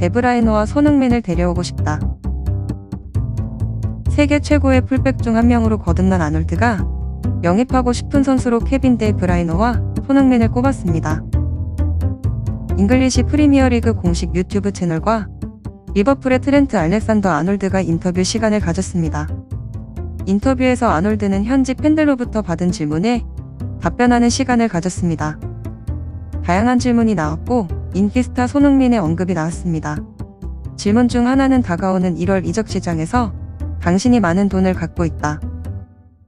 데브라이너와 손흥민을 데려오고 싶다. 세계 최고의 풀백 중 한 명으로 거듭난 아놀드가 영입하고 싶은 선수로 케빈 데 브라이너와 손흥민을 꼽았습니다. 잉글리시 프리미어리그 공식 유튜브 채널과 리버풀의 트렌트 알렉산더 아놀드가 인터뷰 시간을 가졌습니다. 인터뷰에서 아놀드는 현지 팬들로부터 받은 질문에 답변하는 시간을 가졌습니다. 다양한 질문이 나왔고 인기스타 손흥민의 언급이 나왔습니다. 질문 중 하나는 다가오는 1월 이적 시장에서 당신이 많은 돈을 갖고 있다.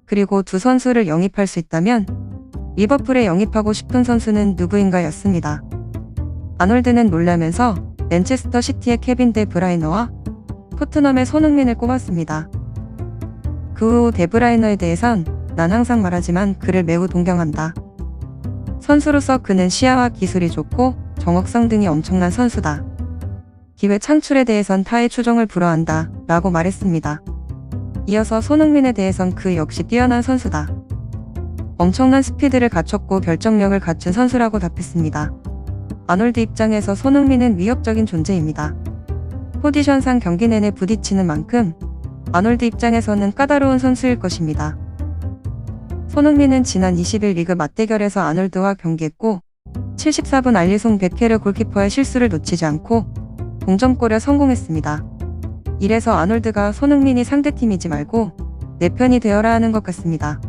그리고 두 선수를 영입할 수 있다면 리버풀에 영입하고 싶은 선수는 누구인가 였습니다. 아놀드는 놀라면서 맨체스터 시티의 케빈 데 브라이너와 토트넘의 손흥민을 꼽았습니다. 그 후 데브라이너에 대해선 난 항상 말하지만 그를 매우 동경한다. 선수로서 그는 시야와 기술이 좋고 정확성 등이 엄청난 선수다. 기회 창출에 대해선 타의 추종을 불허한다. 라고 말했습니다. 이어서 손흥민에 대해선 그 역시 뛰어난 선수다. 엄청난 스피드를 갖췄고 결정력을 갖춘 선수라고 답했습니다. 아놀드 입장에서 손흥민은 위협적인 존재입니다. 포지션상 경기 내내 부딪히는 만큼 아놀드 입장에서는 까다로운 선수일 것입니다. 손흥민은 지난 20일 리그 맞대결에서 아놀드와 경기했고 74분 알리송 베케르 골키퍼의 실수를 놓치지 않고 동점골에 성공했습니다. 이래서 아놀드가 손흥민이 상대팀이지 말고 내 편이 되어라 하는 것 같습니다.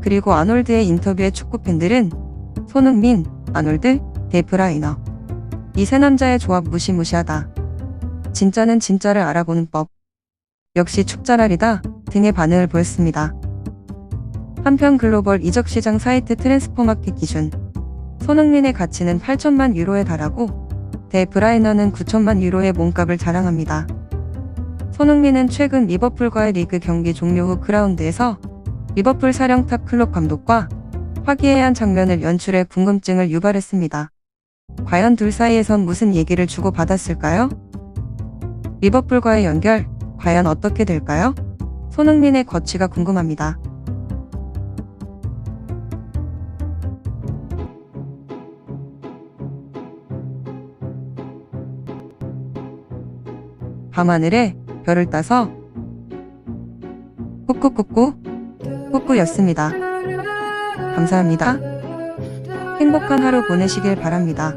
그리고 아놀드의 인터뷰에 축구 팬들은 손흥민, 아놀드, 데브라이너 이 세 남자의 조합 무시무시하다. 진짜는 진짜를 알아보는 법. 역시 축자랄이다 등의 반응을 보였습니다. 한편 글로벌 이적 시장 사이트 트랜스포마켓 기준 손흥민의 가치는 8천만 유로에 달하고 데 브라이너는 9천만 유로의 몸값을 자랑합니다. 손흥민은 최근 리버풀과의 리그 경기 종료 후 그라운드에서 리버풀 사령탑 클럽 감독과 화기애애한 장면을 연출해 궁금증을 유발했습니다. 과연 둘 사이에선 무슨 얘기를 주고받았을까요? 리버풀과의 연결, 과연 어떻게 될까요? 손흥민의 거취가 궁금합니다. 밤하늘에 별을 따서 꾸꾸꾸꾸 꾸꾸였습니다. 감사합니다. 행복한 하루 보내시길 바랍니다.